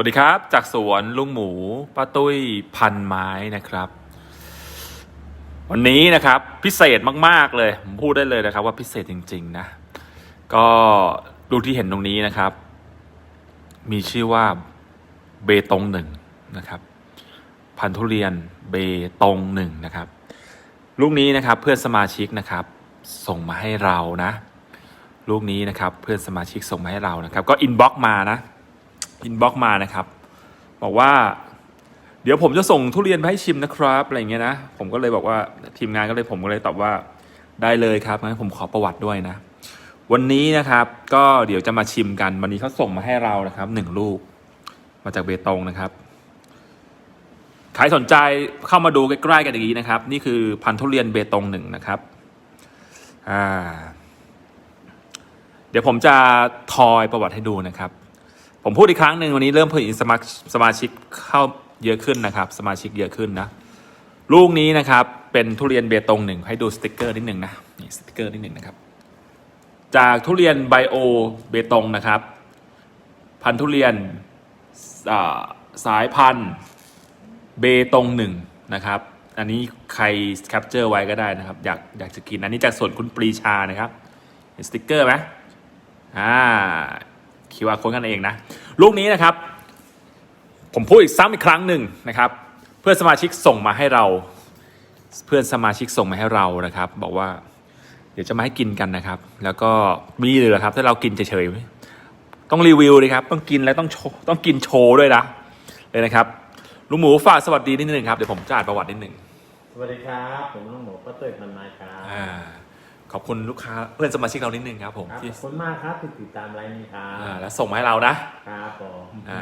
วัสดีครับ จากสวนลุงหมูป้าตุ้ยพันไม้นะครับ วันนี้นะครับพิเศษมาก ๆ เลยผมพูดได้เลยนะครับ ว่าพิเศษจริง ๆ นะ ก็ดูที่เห็นตรงนี้นะครับ มีชื่อว่าเบตงหนึ่งนะครับ พันธุ์ทุเรียนเบตงหนึ่งนะครับ ลูกนี้นะครับเพื่อนสมาชิกนะครับ ส่งมาให้เรานะ ลูกนี้นะครับเพื่อนสมาชิกส่งมาให้เรานะครับ ก็อินบ็อกมานะ อินบ็อกมานะครับ บอกว่า เดี๋ยวผมจะส่งทุเรียนไปให้ชิมนะครับอะไรเงี้ยนะ ผมก็เลยบอกว่าทีมงานก็เลยผมก็เลยตอบว่าได้เลยครับงั้นผมขอประวัติด้วยนะ วันนี้นะครับ ก็เดี๋ยวจะมาชิมกัน วันนี้เขาส่งมาให้เรานะครับหนึ่งลูก มาจากเบตงนะครับใครสนใจเข้ามาดูใกล้ๆกันอย่างนี้นะครับ นี่คือพันทุเรียนเบตงหนึ่งนะครับอ่าเดี๋ยวผมจะทอยประวัติให้ดูนะครับ ผมพูดอีกครั้งหนึ่งวันนี้เริ่มเพิ่มสมาสมาชิกเข้าเยอะขึ้นนะครับ สมาชิกเยอะขึ้นนะ ลูกนี้นะครับ เป็นทุเรียนเบตงหนึ่งให้ดูสติกเกอร์นิดหนึ่งนะนี่สติกเกอร์นิดหนึ่งนะครับ จากทุเรียนไบโอเบตงนะครับ พันธุทุเรียนสายพันธุ์เบตงหนึ่งนะครับ อันนี้ใครแคปเจอร์ไว้ก็ได้นะครับ อยากอยากจะกินอันนี้จากส่วนคุณปรีชานะครับเห็นสติกเกอร์ไหมอ่า คิวอาร์โค้ดกันเองนะ ลูกนี้นะครับ ผมพูดอีกซ้ำอีกครั้งหนึ่งนะครับ เพื่อนสมาชิกส่งมาให้เรา เพื่อนสมาชิกส่งมาให้เรานะครับ บอกว่าเดี๋ยวจะมาให้กินกันนะครับ แล้วก็มีเหลือครับถ้าเรากินเฉยๆต้องรีวิวเลยครับ ต้องกินแล้วต้องโชว์ต้องกินโชว์ด้วยนะเลยนะครับลุงหมูฝากสวัสดีนิดนึงครับเดี๋ยวผมจะอ่านประวัตินิดนึงสวัสดีครับ ผมน้องหมูป้าเต้ยพันไม้ครับอ่า ขอบคุณลูกค้าเพื่อนสมาชิกเรานิดนึงครับผมครับที่ขอบคุณมากครับที่ติดตามไลน์นี้ครัอ่าบแล้วส่งมาให้เรานะครับผมอ่า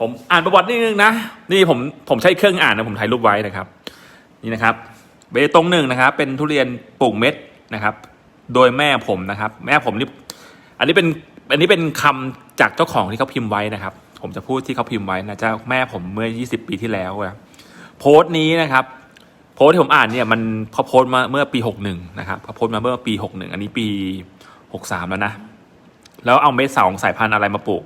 ผมอ่านประวัตินิดนึงนะ นี่ผมผมใช้เครื่องอ่านนะผมถ่ายรูปไว้นะครับ นี่นะครับเบตงหนึ่งนะครับ เป็นทุเรียนปลูกเม็ดนะครับ โดยแม่ผมนะครับ แม่ผมนี่อันนี้เป็นอันนี้เป็นคำจากเจ้าของที่เขาพิมพ์ไว้นะครับ ผมจะพูดที่เขาพิมพ์ไว้นะเจ้าแม่ผมเมื่อ 20 ปีที่แล้วนะโพสต์นี้นะครับ โพสที่ผมอ่านเนี่ยมันเขาโพสมาเมื่อปี 61 นะครับเขาโพสมาเมื่อปี 61 อันนี้ปี 63 แล้วนะ แล้วเอาเม็ดสองสายพันธุ์อะไรมาปลูก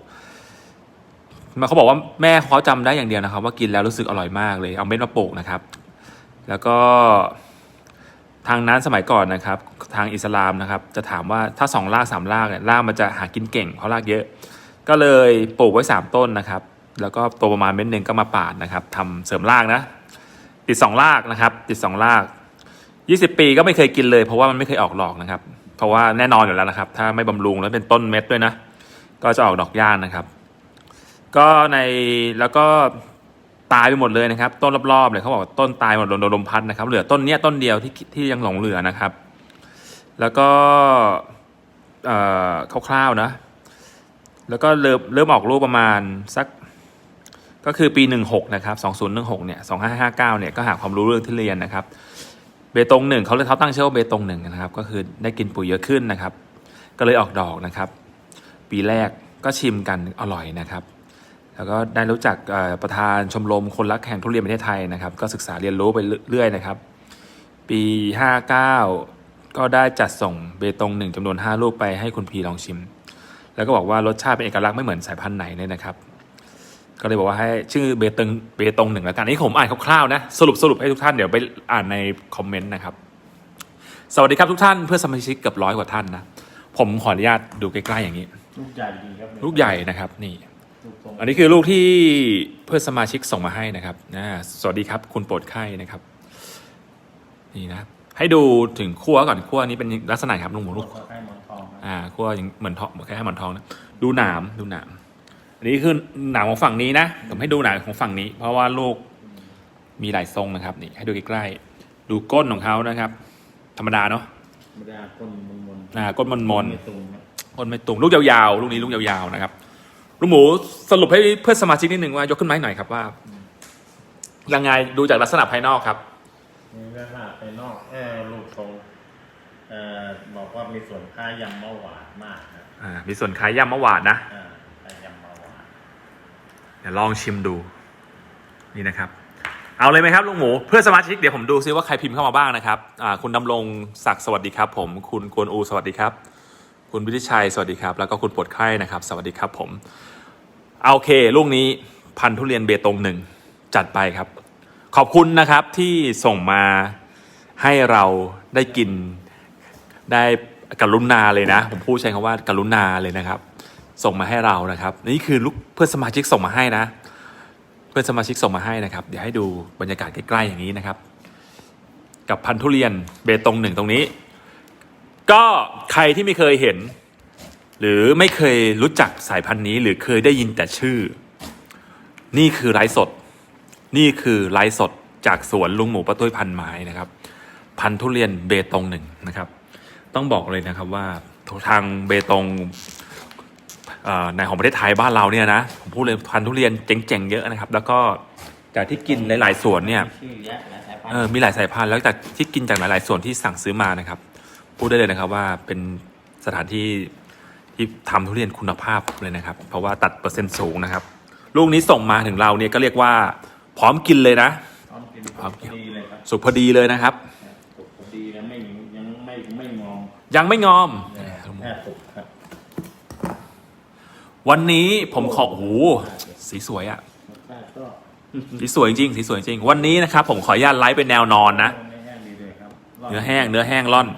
มาเขาบอกว่าแม่เขาจำได้อย่างเดียวนะครับ ว่ากินแล้วรู้สึกอร่อยมากเลยเอาเม็ดมาปลูกนะครับ แล้วก็ทางนั้นสมัยก่อนนะครับ ทางอิสลามนะครับ จะถามว่าถ้าสองรากสามรากเนี่ยรากมันจะหากินเก่งเพราะรากเยอะ ก็เลยปลูกไว้สามต้นนะครับ แล้วก็โตประมาณเม็ดหนึ่งก็มาปาดนะครับทำเสริมรากนะ ติดสองรากนะครับ ติดสองรากยี่สิบปีก็ไม่เคยกินเลย เพราะว่ามันไม่เคยออกดอกนะครับ เพราะว่าแน่นอนอยู่แล้วนะครับ ถ้าไม่บำรุงแล้วเป็นต้นเม็ดด้วยนะ ก็จะออกดอกย่านนะครับ ก็ในแล้วก็ตายไปหมดเลยนะครับ ต้นรอบๆเลยเขาบอกว่าต้นตายหมดโดนลมพัดนะครับ เหลือต้นเนี้ยต้นเดียวที่ที่ยังหลงเหลือนะครับ แล้วก็เออคร่าวๆนะ แล้วก็เริ่มเริ่มออกลูกประมาณสัก ก็คือปี 16 นะครับ 2016 เนี่ย 2559 เนี่ย ก็หาความรู้เรื่องทุเรียนนะครับ เบตงหนึ่งเขาเลยเขาตั้งชื่อว่าเบตงหนึ่งนะครับ ก็คือได้กินปุ๋ยเยอะขึ้นนะครับ ก็เลยออกดอกนะครับ ปีแรกก็ชิมกันอร่อยนะครับ แล้วก็ได้รู้จักประธานชมรมคนรักแห่งทุเรียนประเทศไทยนะครับ ก็ศึกษาเรียนรู้ไปเรื่อยๆนะครับ ปี 59 ก็ได้จัดส่งเบตงหนึ่งจำนวน 5 ลูกไปให้คุณพีลองชิม แล้วก็บอกว่ารสชาติเป็นเอกลักษณ์ไม่เหมือนสายพันธุ์ไหนเลยนะครับ ก็เลยบอกว่าให้ชื่อเบตงเบตงหนึ่งแล้วกันอันนี่ผมอ่านคร่าวๆนะสรุปสรุปให้ทุกท่านเดี๋ยวไปอ่านในคอมเมนต์นะครับ สวัสดีครับทุกท่านเพื่อนสมาชิกเกือบร้อยกว่าท่านนะผมขออนุญาตดูใกล้ๆอย่างนี้ ลูกใหญ่ดีครับลูกใหญ่นะครับนี่ลูกทรงอันนี้คือลูกที่เพื่อนสมาชิกส่งมาให้นะครับนะสวัสดีครับ คุณโปรดไข้นะครับ นี่นะ ให้ดูถึงขั้วก่อนขั้วนี้เป็นลักษณะครับลุงหมูลูลูกกใกล้หมอนทองครับอ่าขั้วยังเหมือนทองคล้ายๆหมอนทองนะดูหนามดูหนาม อันนี้คือหนามของฝั่งนี้นะผมให้ดูหนามของฝั่งนี้ เพราะว่าลูกมีหลายทรงนะครับนี่ให้ดูใกล้ๆดูก้นของเขานะครับ ธรรมดาเนาะไม่ได้ก้นมนมนอ่าก้นมนมนไม่ตุงครับก้นไม่ตุงลูกยาวๆลูกนี้ลูกยาวๆนะครับลุงหมูสรุปให้เพื่อนสมาชิกนิดหนึ่งว่ายกขึ้นมาให้หน่อยครับว่ายังไงดูจากลักษณะภายนอกครับนี่ก็ค่ะไปนอกเออลูกทรงเอ่อบอกว่ามีส่วนค่ายำเมื่อหวานมากครับอ่ามีส่วนคล้ายย่ำมะหวานนะอ่าค่ายำเมื่อหวาน เดี๋ยวลองชิมดูนี่นะครับ เอาเลยไหมครับลุงหมูเพื่อสมาชิกเดี๋ยวผมดูซิว่าใครพิมพ์เข้ามาบ้างนะครับคุณดำรงศักดิ์สวัสดีครับ ผมคุณกวนอูสวัสดีครับ คุณวิทิชัยสวัสดีครับ แล้วก็คุณปวดไข้นะครับ สวัสดีครับผมเอาโอเคลูกนี้พันธุ์ทุเรียนเบตงหนึ่งจัดไปครับ ขอบคุณนะครับที่ส่งมาให้เราได้กินได้กรุณาเลยนะ ผมพูดใช้คำว่ากรุณาเลยนะครับ ส่งมาให้เรานะครับ นี่คือลูกเพื่อนสมาชิกส่งมาให้นะ เพื่อนสมาชิกส่งมาให้นะครับ เดี๋ยวให้ดูบรรยากาศใกล้ๆอย่างนี้นะครับ กับพันธุเรียนเบตงหนึ่งตรงนี้ ก็ใครที่ไม่เคยเห็น หรือไม่เคยรู้จักสายพันธุ์นี้ หรือเคยได้ยินแต่ชื่อ นี่คือไลฟ์สด นี่คือไลฟ์สดจากสวนลุงหมูป้าตุ้ยพันไม้นะครับ พันธุเรียนเบตงหนึ่งนะครับ ต้องบอกเลยนะครับว่าทางเบตง ในของประเทศไทยบ้านเราเนี่ยนะผมพูดเลยพันธุ์ทุเรียนเจ๋งๆเยอะนะครับ แล้วก็จากที่กินหลายๆสวนเนี่ยชื่อแยะและสายพันเออธุ์มีหลายสายพันธุ์แล้วจากที่กินจากหลายๆส่วนที่สั่งซื้อมานะครับ พูดได้เลยนะครับว่าเป็นสถานที่ที่ทำทุเรียนคุณภาพเลยนะครับ เพราะว่าตัดเปอร์เซ็นต์สูงนะครับ ลูกนี้ส่งมาถึงเราเนี่ยก็เรียกว่าพร้อมกินเลยนะพร้อมกินพร้อมกินดีเลยครับสุกพอดีเลยนะครับสุกพอดีแล้วไม่ยังไม่ไม่งอมยังไม่งอมแค่สุกครับ วันนี้ผมขอโอ้โหสีสวยอะรสชาติก็สีสวยจริงสีสวยจริง วันนี้นะครับ ผมขออนุญาตไลฟ์เป็นแนวนอนนะ เนื้อแห้งดีเลยครับเนื้อแห้งเนื้อแห้งร่อน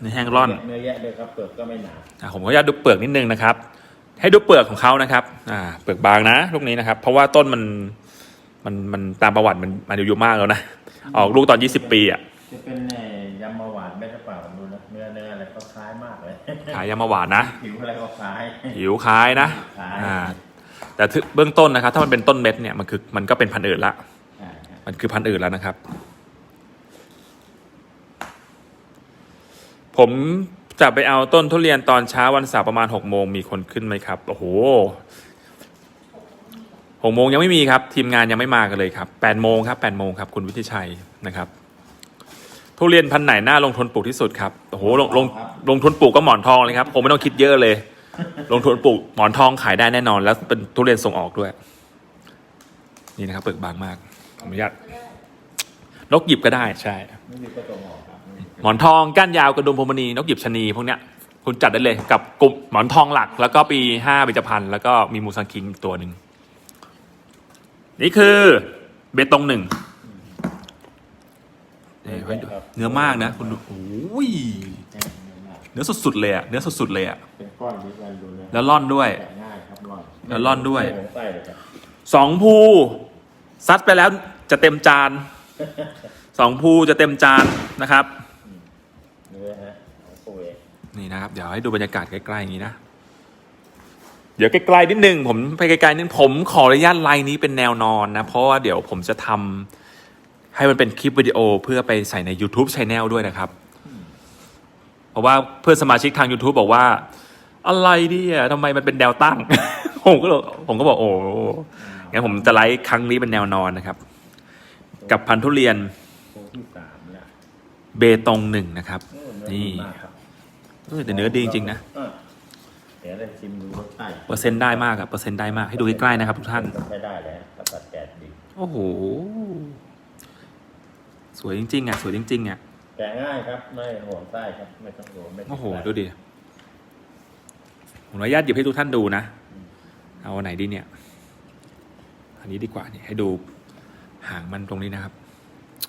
เนื้อแห้งร่อนเนื้อแยะด้วยครับเปลือกก็ไม่หนาอะผมขออนุญาตดูเปลือกนิดนึงนะครับ ให้ดูเปลือกของเขานะครับ อ่า เปลือกบางนะลูกนี้นะครับ เพราะว่าต้นมัน มัน มันตามประวัติมันมันอายุมากแล้วนะ ออกลูกตอน20ปีอะจะเป็นไอ้ยำมะหวานไม่ได้เปล่าผมดูนะ เนื้อเนื้ออะไรก็คล้ายมากเลยขายยามาหวานนะผิวอะไรก็คล้ายหิวคล้ายนะคล้ายอ่าแต่ถึเบื้องต้นนะครับ ถ้ามันเป็นต้นเม็ดเนี่ยมันคือมันก็เป็นพันธุ์อื่นละใช่ครับมันคือพันธุ์อื่นแล้วนะครับ ผมจะไปเอาต้นทุเรียนตอนเช้าวันเสาร์ประมาณหกโมงมีคนขึ้นไหมครับโอ้โหหกโมงยังไม่มีครับ ทีมงานยังไม่มากันเลยครับแปดโมงครับแปดโมงครับ คุณวิทิชัยนะครับ ทุเรียนพันธุ์ไหนน่าลงทุนปลูกที่สุดครับโอ้โหลงลงลงทุนปลูกก็หมอนทองเลยครับผมไม่ต้องคิดเยอะเลย ลงทุนปลูกหมอนทองขายได้แน่นอน แล้วเป็นทุเรียนส่งออกด้วย นี่นะครับเปลือกบางมากขออนุญาตนกหยิบก็ได้ใช่ไม่มีก็ตรงออกครับหมอนทองก้านยาวกระดุมพรหมณีนกหยิบชะนีพวกเนี้ยคุณจัดได้เลยกับกลุ่มหมอนทองหลัก แล้วก็ปีห้าเบญจพรรณแล้วก็มีมูซังคิงอีกตัวหนึ่งนี่คือเบตงหนึ่ง นี่ให้ดูเนื้อมากนะคุณดูโอ้ยเนื้อสุดๆเลยอะเนื้อสุดๆเลยอะเป็นก้อนดีกันดูนะแล้วร่อนด้วย แกะง่ายครับร่อนแล้วร่อนด้วย ไม่หงไส้เลยครับสองภูซัดไปแล้วจะเต็มจานสองภูจะเต็มจานนะครับ เนื้อฮะของตัวเองนี่นะครับ เดี๋ยวให้ดูบรรยากาศใกล้ๆอย่างนี้นะ เดี๋ยวไกลๆนิดนึงผมไปไกลๆนิดนึงผมขออนุญาตไลน์นี้เป็นแนวนอนนะ เพราะว่าเดี๋ยวผมจะทำ ให้มันเป็นคลิปวิดีโอเพื่อไปใส่ใน YouTube Channel ด้วยนะครับ เพราะว่าเพื่อนสมาชิกทาง YouTube บอกว่า อะไรเนี่ยทำไมมันเป็นแนวตั้ง ผมก็เลยผมก็บอกโอ้งั้นผมจะไลฟ์ครั้งนี้เป็นแนวนอนนะครับ กับพันธุ์ทุเรียนตัวที่สามแล้วเบตงหนึ่งนะครับโอ้เนื้อนี่ดีมากครับเออแต่เนื้อดีจริงๆนะเออเดี๋ยวได้ชิมดูรสชาติเปอร์เซ็นต์ได้มากอะเปอร์เซ็นต์ได้มากให้ดูใกล้ๆนะครับทุกท่านไม่ได้เลยถ้าตัดแกะดีโอ้โห สวยจริงๆอะสวยจริงๆอะแกะง่ายครับ ไม่ห่วงไส้ครับ ไม่ต้องห่วงไม่ติดโอ้โห ไส้ดูดิผมอนุญาตหยิบให้ทุกท่านดูนะ เอาอันไหนดีเนี่ย อันนี้ดีกว่านี่ให้ดูหางมันตรงนี้นะครับ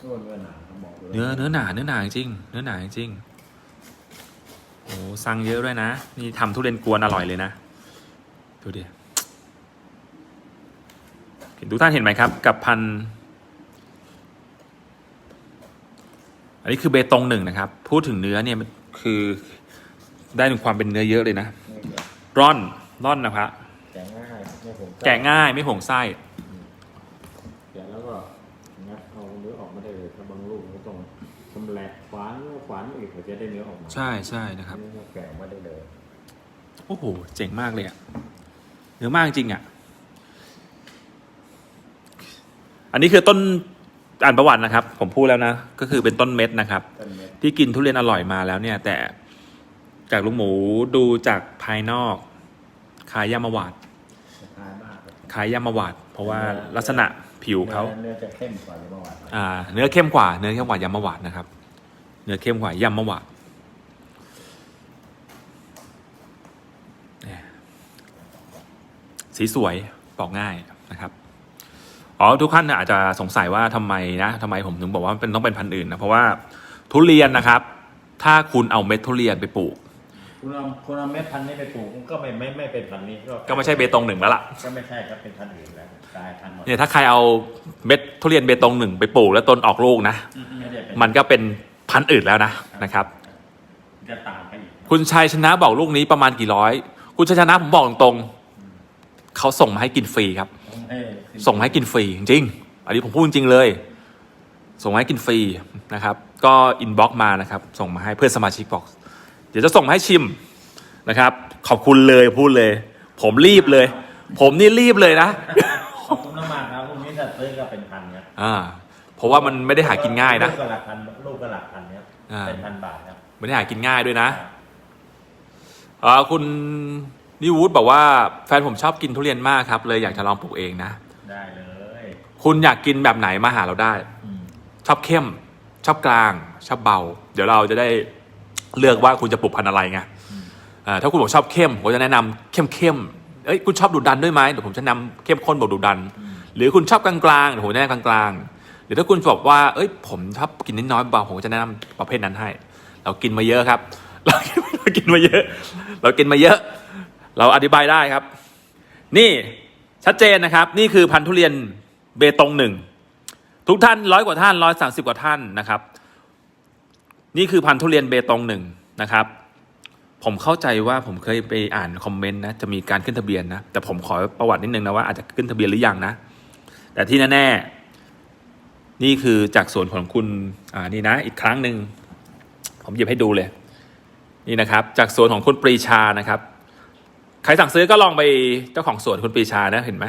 โอ้เนื้อหนาครับบอกเลยเนื้อเนื้อหนาเนื้อหนาจริงเนื้อหนาจริงโอ้สั่งเยอะด้วยนะ นี่ทำทุเรียนกวนอร่อยเลยนะ ดูดิเห็นทุกท่านเห็นไหมครับ กับพันธุ์ อันนี้คือเบตงหนึ่งนะครับ พูดถึงเนื้อเนี่ยมันคือได้ถึงความเป็นเนื้อเยอะเลยนะนี่แกะร่อนร่อนนะครับแกะง่ายไม่ห่วงไส้แกะง่ายไม่ห่วงไส้แกะแล้วก็งัดเอาเนื้อออกมาได้เลยถ้าบางลูกก็ต้องชำแหละขวานขวานอีกถึงจะได้เนื้อออกมาใช่ใช่นะครับเนื้อแกะออกมาได้เลยโอ้โหเจ๋งมากเลยอะเนื้อมากจริงอะอันนี้คือต้น อ่านประวัตินะครับ ผมพูดแล้วนะ ก็คือเป็นต้นเม็ดนะครับต้นเม็ดที่กินทุเรียนอร่อยมาแล้วเนี่ย แต่จากลุงหมูดูจากภายนอกคล้ายยามาหวาดคล้ายมากเลยคล้ายยามาหวาดเพราะว่าลักษณะผิวเขาเนื้อจะเข้มกว่าเมื่อวานอ่า เนื้อเข้มกว่า เนื้อเข้มกว่ายามาหวาดนะครับ เนื้อเข้มกว่ายามาหวาดเนี่ยสีสวยปอกง่ายนะครับ อ๋อทุกท่านอาจจะสงสัยว่าทำไมนะทำไมผมถึงบอกว่าเป็นต้องเป็นพันธุ์อื่นนะเพราะว่าทุเรียนนะครับ ถ้าคุณเอาเม็ดทุเรียนไปปลูก คุณเอาคุณเอาเม็ดพันธุ์นี้ไปปลูกก็ไม่ไม่ไม่เป็นพันธุ์นี้ก็ก็ไม่ใช่เบตงหนึ่งแล้วล่ะก็ไม่ใช่ครับเป็นพันธุ์อื่นแล้วกลายพันธุ์หมดเนี่ยถ้าใครเอาเม็ดทุเรียนเบตงหนึ่งไปปลูกแล้วต้นออกลูกนะไม่ได้เป็นมันก็เป็นพันธุ์อื่นแล้วนะนะครับจะต่างกันอีกคุณชัยชนะบอกลูกนี้ประมาณกี่ร้อย คุณชัยชนะผมบอกตรงๆเขาส่งมาให้กินฟรีครับผม ให้ส่งมาให้กินฟรีจริงๆอันนี้ผมพูดจริงๆเลย ส่งมาให้กินฟรีนะครับ ก็อินบ็อกมานะครับ ส่งมาให้เพื่อนสมาชิกบอก เดี๋ยวจะส่งมาให้ชิมนะครับ ขอบคุณเลยพูดเลย ผมรีบเลย ผมนี่รีบเลยนะขอบคุณมากๆครับพวกนี้ถ้าซื้อก็เป็นพันครับอ่าเพราะว่ามันไม่ได้หากินง่ายนะลูกก็หลักพันลูกก็หลักพันครับอ่าเป็นพันบาทครับไม่ได้หากินง่ายด้วยนะอ่าคุณ นิวูดบอกว่าแฟนผมชอบกินทุเรียนมากครับ เลยอยากจะลองปลูกเองนะ ได้เลย คุณอยากกินแบบไหนมาหาเราได้อืมชอบเข้ม ชอบกลาง ชอบเบา เดี๋ยวเราจะได้เลือกว่าคุณจะปลูกพันธุ์อะไรไงอ่าถ้าคุณบอกชอบเข้ม ผมจะแนะนำเข้มเข้มๆเอ้ยคุณชอบดุดันด้วยไหมเดี๋ยวผมจะนำเข้มข้นบอกดุดัน หรือคุณชอบกลางกลางๆเดี๋ยวผมจะแนะนำกลางกลางๆหรือถ้าคุณบอกว่า เอ้ย ผมชอบกินนิดน้อยเบาผมก็จะแนะนำประเภทนั้นให้ เรากินมาเยอะครับ เราเรากินมาเยอะ เรากินมาเยอะ เราอธิบายได้ครับ นี่ชัดเจนนะครับ นี่คือพันธุเรียนเบตงหนึ่งทุกท่านร้อยกว่าท่านร้อยสาสิบกว่าท่านนะครับ นี่คือพันธุเรียนเบตงหนึ่งนะครับ ผมเข้าใจว่าผมเคยไปอ่านคอมเมนต์นะจะมีการขึ้นทะเบียนนะแต่ผมขอประวัตินิดนึงนะว่าอาจจะขึ้นทะเบียนหรือยังนะแต่ที่แน่ๆนี่คือจากสวนของคุณอ่านี่นะ อีกครั้งหนึ่งผมหยิบให้ดูเลย นี่นะครับ จากสวนของคุณปรีชานะครับ รสั่งซื้อก็ลองไปเจ้าของสวนคุณปีชานะเห็นไหม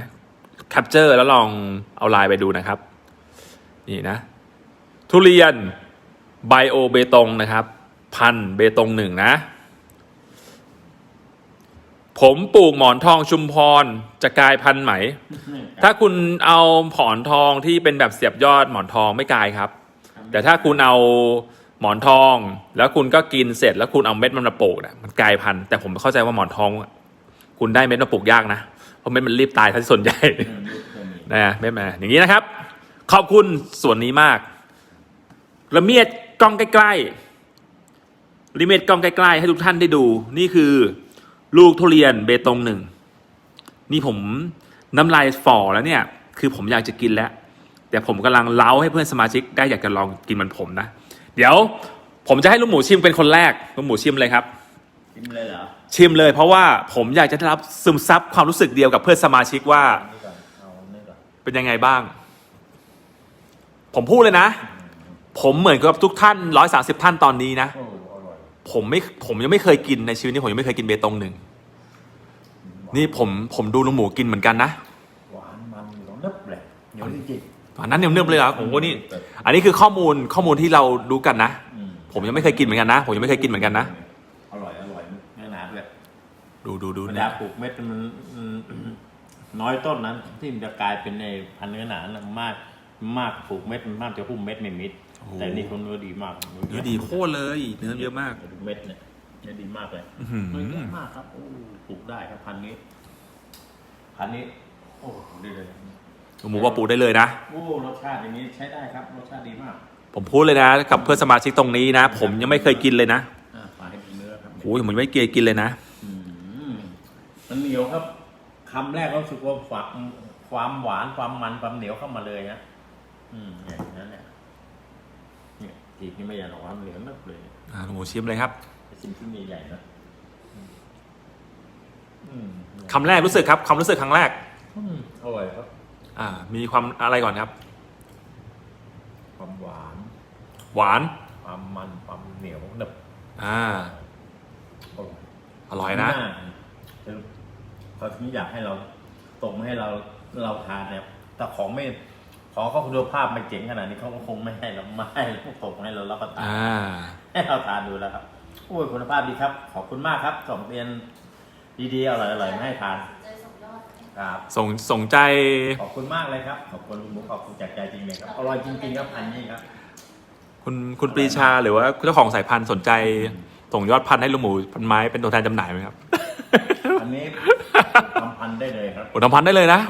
แคปเจอร์แล้วลองเอาไลน์ไปดูนะครับ นี่นะ ทุเรียนไบโอเบตงนะครับ พันเบตงหนึ่งนะ ผมปลูกหมอนทองชุมพรจะกลายพันธุ์ไหม ถ้าคุณเอาหมอนทองที่เป็นแบบเสียบยอดหมอนทองไม่กลายครับ แต่ถ้าคุณเอาหมอนทอง แล้วคุณก็กินเสร็จแล้วคุณเอาเม็ดมันมาปลูกนะมันกลายพันธุ์แต่ผมเข้าใจว่าหมอนทอง คุณได้เม็ดมาปลูกยากนะ เพราะเม็ดมันรีบตายทั้งส่วนใหญ่อืมลูกก็มีนะไม่มาอย่างนี้นะครับ ขอบคุณส่วนนี้มาก ละเมียดกล้องใกล้ๆละเมียดกล้องใกล้ๆให้ทุกท่านได้ดู นี่คือลูกทุเรียนเบตงหนึ่งนี่ผมน้ำลายฝ่อแล้วเนี่ย คือผมอยากจะกินแล้ว แต่ผมกำลังเล้าให้เพื่อนสมาชิกได้อยากจะลองกินเหมือนผมนะ เดี๋ยวผมจะให้ลุงหมูชิมเป็นคนแรกลุงหมูชิมเลยครับ กินเลยเหรอชิมเลย เพราะว่าผมอยากจะได้รับซึมซับความรู้สึกเดียวกับเพื่อนสมาชิกว่านี่ก่อนเอานี่ก่อนเป็นยังไงบ้าง ผมพูดเลยนะ ผมเหมือนกับทุกท่านร้อยสาสิบท่านตอนนี้นะ โอ้อร่อยผมไม่ผมยังไม่เคยกินในชีวิตนี้ผมยังไม่เคยกินเบตงหนึ่ง นี่ผมผมดูลุงหมูกินเหมือนกันนะหวานมันเหนียวนึบเลยเหนียวจริงอันนั้นเนิ่มๆเลยเหรอๆโอ้โหนี่ อันนี้คือข้อมูลข้อมูลที่เรารู้กันนะอืผมยังไม่เคยกินเหมือนกันนะ ผมยังไม่เคยกินเหมือนกันนะ อร่อยอร่อยเนื้อหนาเลย ดูดูดูเวเนี่ลายปลูกเม็ดมันอืมน้อยต้นนั้น ที่มันจะกลายเป็นในพันธุ์เนื้อหนานะมากมากปลูกเม็ดมันมากจะพุ่มเม็ดไม่มิด แต่นี่คนเนื้อดีมากเนื้อดีโคตรเลย เนื้อเยอะมากดูเม็ดเนี่ยเนื้อดีมากเลยอื้อหือเนื้อเยอะมากครับโอ้ปลูกได้ครับพันธุ์นี้ พันธุ์นี้ โอ้ดีเลยลุงหมูว่าปลูกได้เลยนะโอ้รสชาติอย่างนี้ใช้ได้ครับรสชาติดีมาก ผมพูดเลยนะกับเพื่อนสมาชิกตรงนี้นะ ผมยังไม่เคยกินเลยนะอ่าปลาให้ดูเนื้อครับโอ้ยผมยังไม่เคยกินเลยนะอืม มันเหนียวครับคำแรกก็รู้สึกว่าฝาความหวานความมันความเหนียวเข้ามาเลยนะอืมอย่างนั้นแหละเนี่ยจีบนี่ไม่อยากหรอกความเหนียวนักเลยอ่าลุงหมูชิมเลยครับเป็นสิ่งที่มีใหญ่นะอืมคำแรกรู้สึกครับความรู้สึกครั้งแรกอืมอร่อยครับ อ่า มีความอะไรก่อนครับ ความหวาน หวาน ความมันความเหนียวหนึบอ่าอร่อยอร่อยนะคือ เขาถึงอยากให้เราตรงให้เราเราทานเนี่ยแต่ของไม่ของเขาคุณภาพไม่เจ๋งขนาดนี้เขาก็คงไม่ให้เราไม่ให้ตกให้เรารับประทานอ่า ให้เราทานดูแล้วครับโอ้ยคุณภาพดีครับ ขอบคุณมากครับส่งเรียนดีๆอร่อยๆมาให้ทานใจส่งยอดครับ ส่งส่งใจ ขอบคุณมากเลยครับ ขอบคุณลุงหมูขอบคุณจากใจจริงเลยครับอร่อยจริงๆครับพันนี้ครับ คุณคุณปรีชาหรือว่าเจ้าของสายพันธุ์สนใจ ส่งยอดพันธุ์ให้ลุงหมูพันไม้เป็นตัวแทนจำหน่ายไหมครับ อันนี้ ทำพันได้เลยครับโอ้ทำพันธุ์ได้เลยนะ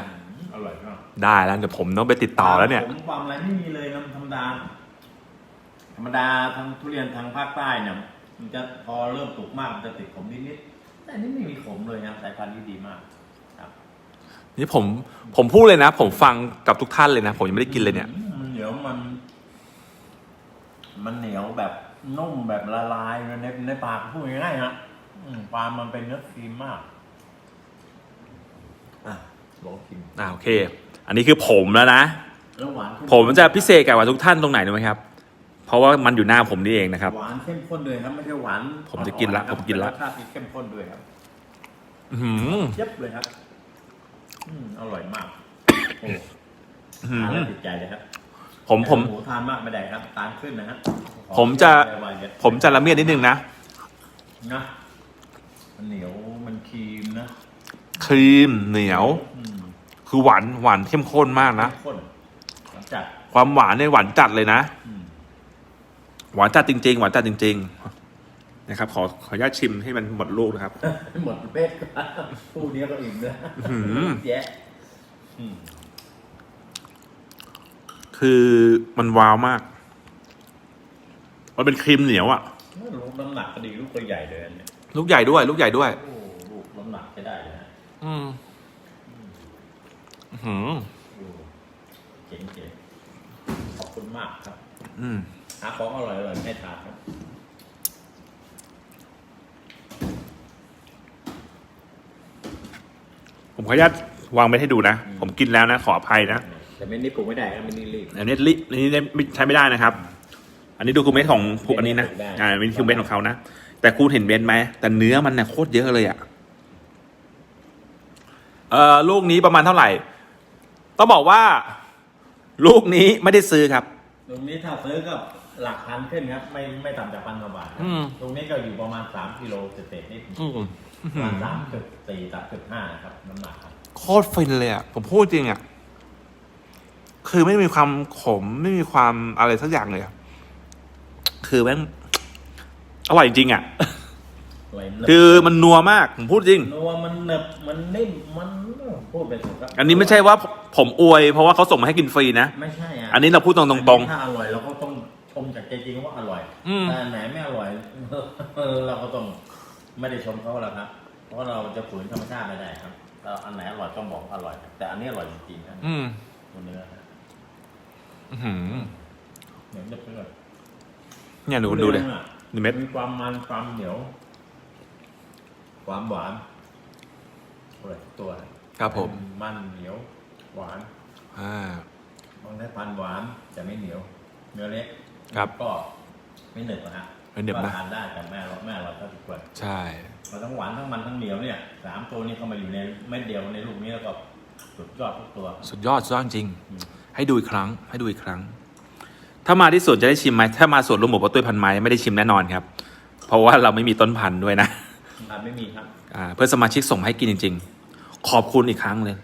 อร่อยมากได้แล้วเดี๋ยวผมต้องไปติดต่อแล้วเนี่ย ผมความอะไรไม่มีเลยนะธรรมดา ธรรมดาทางทุเรียนทางภาคใต้เนี่ยมันจะพอเริ่มสุกมากมันจะติดขมนิดๆแต่อันนี่ไม่มีขมเลยนะสายพันธุ์ที่ดีมาก ครับนี่ผมผมพูดเลยนะ ผมฟังกับทุกท่านเลยนะ ผมยังไม่ได้กินเลยเนี่ย อืมมันเหนียวมัน มันเหนียวแบบนุ่มแบบละลายในในปากพูดง่ายๆนะอืมปลามันเป็นเนื้อครีมมาก อะลองชิมอ่าโอเค อันนี้คือผมแล้วนะ แล้วหวานเข้ผมจะพิเศษกับทุกท่านตรงไหนรู้ไหมครับ เพราะว่ามันอยู่หน้าผมนี่เองนะครับ หวานเข้มข้นเลยครับไม่ใช่หวานผมจะกินละอ่อๆครับผมกินละรสชาติที่เข้มข้นด้วยครับอื้อหือเย็บเลยครับอืมอร่อยมากโอ้อื้อทานหืแล้วอติดใจเลยครับผมผม หมูทานมากไม่ได้ครับตาลขึ้นนะฮะผมจะ ขอเยอะๆผมจะละเมียดนิดนึงนะนะมันเหนียวมันครีมนะค รีมเหนียวอืมคือหวานหวานเข้มข้นมากนะเข้มข้นหลังจากความหวานเนี่ยหวานจัดเลยนะอืมหวานจัดจริง ๆ หวานจัดจริง ๆ นะครับ ขอขออนุญาตชิมให้มันหมดลูกนะครับ หมดเป๊กผู้เดียวก็อิ่มเลยอื้อหือแย่อืมคือมันว้าวมาก มันเป็นครีมเหนียวอะลูกน้ำหนักก็ดีลูกก็ใหญ่เลยอันเนี่ยลูกใหญ่ด้วย ลูกใหญ่ด้วยโอ้ลูกน้ำหนักใช้ได้เลยนะ อืมอื้อหือโอ้เจ๋งเจ๋งขอบคุณมากครับ อืมหาของอร่อยอร่อยให้ทานครับ ผมขออนุญาตวางเม็ดให้ดูนะ ผมกินแล้วนะ ขออภัยนะ แต่เม็ดนี้ปลูกไม่ได้ครับไม่นี่รีบอันนี้ลิอันนี้ไม่ใช้ไม่ได้นะครับ อันนี้ดูคือเม็ดของพวกอันนี้นะได้อ่าอันนี้คือเม็ดของเขานะ แต่คุณเห็นเม็ดไหม แต่เนื้อมันเนี่ยโคตรเยอะเลยอะ เอ่อลูกนี้ประมาณเท่าไหร่ ต้องบอกว่า ลูกนี้ไม่ได้ซื้อครับ ตรงนี้ถ้าซื้อก็หลักพันขึ้นครับ ไม่ไม่ต่ำจากพันกว่าบาทครับอืม ตรงนี้ก็อยู่ประมาณสามกิโลเศษๆนี่อืมประมาณสามจุดสี่สามจุดห้าครับน้ำหนักครับโคตรฟินเลยอะผมพูดจริงอะคือไม่มีความขมไม่มีความอะไรสักอย่างเลยอะคือแม่ง อร่อยจริงๆอะ อะไรเนบคือมันนัวมากผมพูดจริง นัวมันเนบมันนิ่มมันพูดไปถูกครับอันนี้ไม่ใช่ว่าผมอวย เพราะว่าเขาส่งมาให้กินฟรีนะ ไม่ใช่อะอันนี้เราพูดตรงๆตรงถ้าอร่อยเราก็ต้องชมจากใจจริงว่าอร่อยอืม แต่อันไหนไม่อร่อย เราก็ต้องไม่ได้ชมเขาแล้วครับ เพราะเราจะฝืนธรรมชาติไม่ได้ครับเราอันไหนอร่อยต้องบอกอร่อยครับแต่อันนี้อร่อยจริงๆครับอืมตัวเนื้อครับอื้อหือเหนียวเนึบเลยเนี่ยดูดูเลยอะดูเม็ดมีความมันความเหนียว ความหวานอร่อยทุกตัวครับผม มันเหนียว หวานอ่าบางได้พันธุ์หวานจะไม่เหนียว เนื้อเล็กครับ ก็ไม่เหนึบนะฮะไม่เหนึบนะก็ทานได้แต่แม่เราแม่เราก็ทุกคนใช่เราทั้งหวานทั้งมันทั้งเหนียวเนี่ยสามตัวนี้เข้ามาอยู่ในเม็ดเดียวในลูกนี้แล้วก็สุดยอดทุกตัว สุดยอดสุดยอดจริงอืมให้ดูอีกครั้ง ให้ดูอีกครั้ง ถ้ามาที่สวนจะได้ชิมไหมถ้ามาสวนลุงหมูปะตุ้ยพันไม้ไม่ได้ชิมแน่นอนครับ เพราะว่าเราไม่มีต้นพันธุ์ด้วยนะ ทานไม่มีครับ อ่าเพื่อนสมาชิกส่งมาให้กินจริง ๆ ขอบคุณอีกครั้งเลย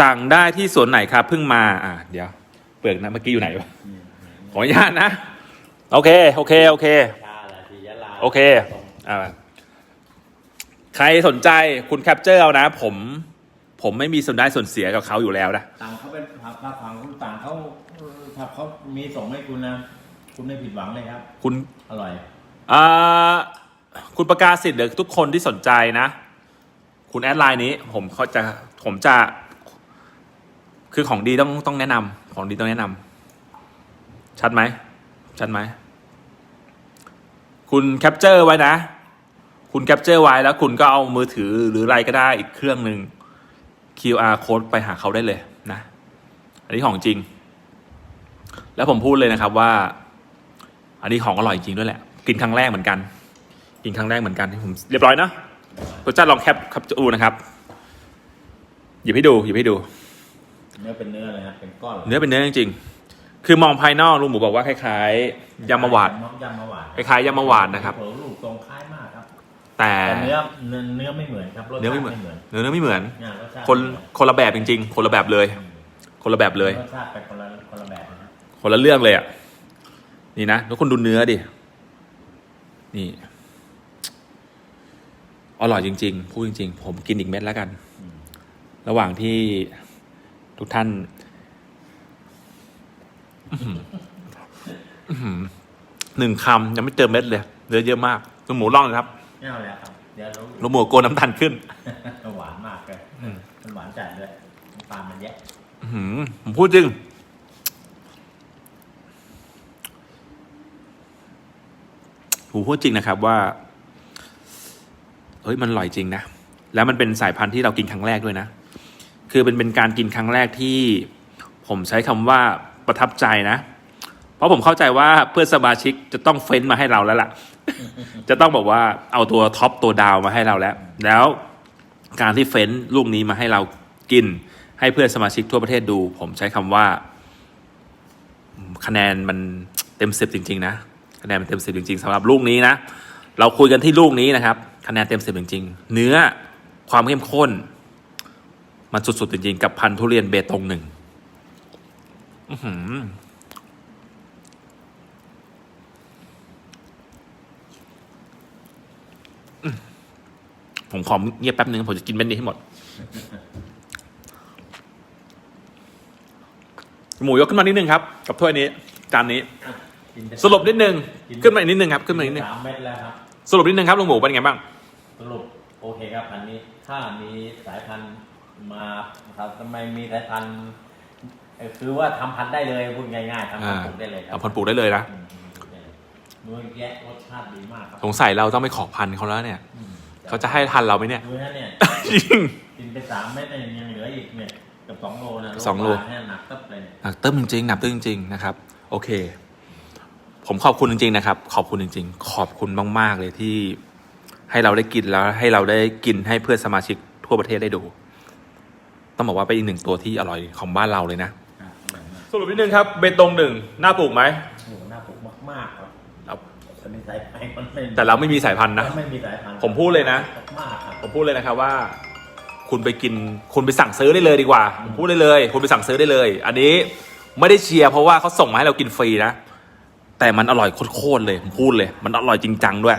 สั่งได้ที่สวนไหนครับเพิ่งมา อ่าเดี๋ยว เปลือกนะเมื่อกี้อยู่ไหนวะขออนุญาตนะ โอเค โอเค โอเค ชาละทียะลาโอเค อ่า ใครสนใจคุณแคปเจอร์เอานะ ผม ผมไม่มีส่วนได้ส่วนเสียกับเขาอยู่แล้วนะ ต่างเขาเป็นผักผักผังคุณต่างเขาเออถ้าเขามีส่งให้คุณนะ คุณไม่ผิดหวังเลยครับ คุณอร่อย อ่า คุณประกาศสิทธิ์หรือทุกคนที่สนใจนะ คุณแอดไลน์นี้ผมเขาจะผมจะ คือของดีต้องต้องแนะนำของดีต้องแนะนำชัดไหมชัดไหม คุณแคปเจอร์ไว้นะ คุณแคปเจอร์ไว้แล้วคุณก็เอามือถือหรืออะไรก็ได้อีกเครื่องหนึ่ง QR code ไปหาเขาได้เลยนะ อันนี้ของจริง แล้วผมพูดเลยนะครับว่า อันนี้ของอร่อยจริงด้วยแหละ กินครั้งแรกเหมือนกัน กินครั้งแรกเหมือนกันที่ผมเรียบร้อยนะรสชาติลองแคปครับอูนะครับหยิบให้ดูหยิบให้ดู เนื้อเป็นเนื้อเลยครับเป็นก้อนลยเนื้อเป็นเนื้อจริงๆคือมองภายนอกลุงหมูบอกว่าคล้ายๆยำมะหวาดยำมะหวาดคล้ายๆยำมะหวาดนะครับโอ้โหลูกทรงคล้ายมากครับ แต่แต่เนื้อเนื้อเนื้อไม่เหมือนครับรสเนื้อชาไม่ติเหมือนไม่เหมือนเนื้อไม่เหมือนเนี่ยรสชาติคนคนละแบบจริง ๆ คนละแบบเลย คนละแบบเลยรสชาติเป็นคนละคนละแบบนะครับคนละเรื่องเลยอะนี่นะแล้วคนดูเนื้อดินี่ อร่อยจริง ๆ พูดจริง ๆ ผมกินอีกเม็ดแล้วกันอืมระหว่างที่ทุกท่านอื้อหืออื้อหือหนึ่งคำยังไม่เจอเม็ดเลยเหลือเยอะมากลุงหมูล่องเลยครับไม่เอาแล้วครับเดี๋ยวเราลุงหมูโกนน้ำตาลขึ้นหวานมากเลยอืมมันหวานจัดเลยน้ำตาลมันแยะอื้อหือผมพูดจริงผมพูดจริงนะครับว่าเฮ้ยมันอร่อยจริงนะ แล้วมันเป็นสายพันธุ์ที่เรากินครั้งแรกด้วยนะ คือเป็นเป็นการกินครั้งแรกที่ผมใช้คำว่าประทับใจนะ เพราะผมเข้าใจว่าเพื่อนสมาชิกจะต้องเฟ้นมาให้เราแล้วล่ะ จะต้องบอกว่าเอาตัวท็อปตัวดาวมาให้เราแล้ว แล้วการที่เฟ้นลูกนี้มาให้เรากิน ให้เพื่อนสมาชิกทั่วประเทศดู ผมใช้คำว่า คะแนนมันเต็มสิบจริง ๆ นะคะแนนมันเต็มสิบจริง ๆสำหรับลูกนี้นะเราคุยกันที่ลูกนี้นะครับ คะแนนเต็มสิบจริงๆ เนื้อความเข้มข้น มันสุดๆจริงๆ กับพันธุ์ทุเรียนเบตงหนึ่งอื้อหืออืมผมขอเงียบแป๊บนึง ผมจะกินเม็ดนี้ให้หมด หมูยกขึ้นมานิดนึงครับ กับถ้วยนี้ จานนี้อะกินไปสรุปนิดนึง ขึ้นมาอีกนิดนึงครับ ขึ้นมาอีกนิดนึงสามเม็ดแล้วครับสรุปนิดนึงครับลุงหมูเป็นไงบ้างสรุปโอ เคครับพันธุ์นี้ถ้ามีสายพันธุ์มาครับทำไมมีสายพันธุ์เอ่อคือว่าทำพันธุ์ได้เลยพูดง่ายๆทำพันธุ์ปลูกได้เลยครัเอาพันธุ์ปลูกได้เลยนะ อืมปลูกได้เลยเนื้อแยะรสชาติดีมากครับสงสัยเราต้องไปขอพันธุ์เขาแล้วเนี่ย อืมเขาจะให้ทันเราไหมเนี่ย ดูนะเนี่ย จริง กินไปสามเม็ดเนี่ยยังเหลืออีกเนี่ยเกือบสองโลนะสองโลกว่าเนี่ยหนักตึ๊บเลยเนี่ยหนักตึ้มจริงหนักตึ้มจริงนะครับ โอเค ผมขอบคุณจริงๆนะครับ ขอบคุณจริง ๆ ขอบคุณมาก ๆ เลยที่ ให้เราได้กินแล้วให้เราได้กินให้เพื่อนสมาชิกทั่วประเทศได้ดู ต้องบอกว่าเป็นอีกหนึ่งตัวที่อร่อยของบ้านเราเลยนะอะอร่อยมากสรุปนิดนึงครับเบตงหนึ่งน่าปลูกไหมโอ้โหน่าปลูกมากๆครับเราแต่มีสายพันธุ์มันไม่แต่เราไม่มีสายพันธุ์นะ ไม่มีสายพันธุ์ผมพูดเลยนะ มากครับ ผมพูดเลยนะครับว่า คุณไปกินคุณไปสั่งซื้อได้เลยดีกว่าผมพูดได้เลย คุณไปสั่งซื้อได้เลย อันนี้ไม่ได้เชียร์เพราะว่าเขาส่งมาให้เรากินฟรีนะแต่มันอร่อยโคตรๆเลยผมพูดเลย มันอร่อยจริงจังด้วย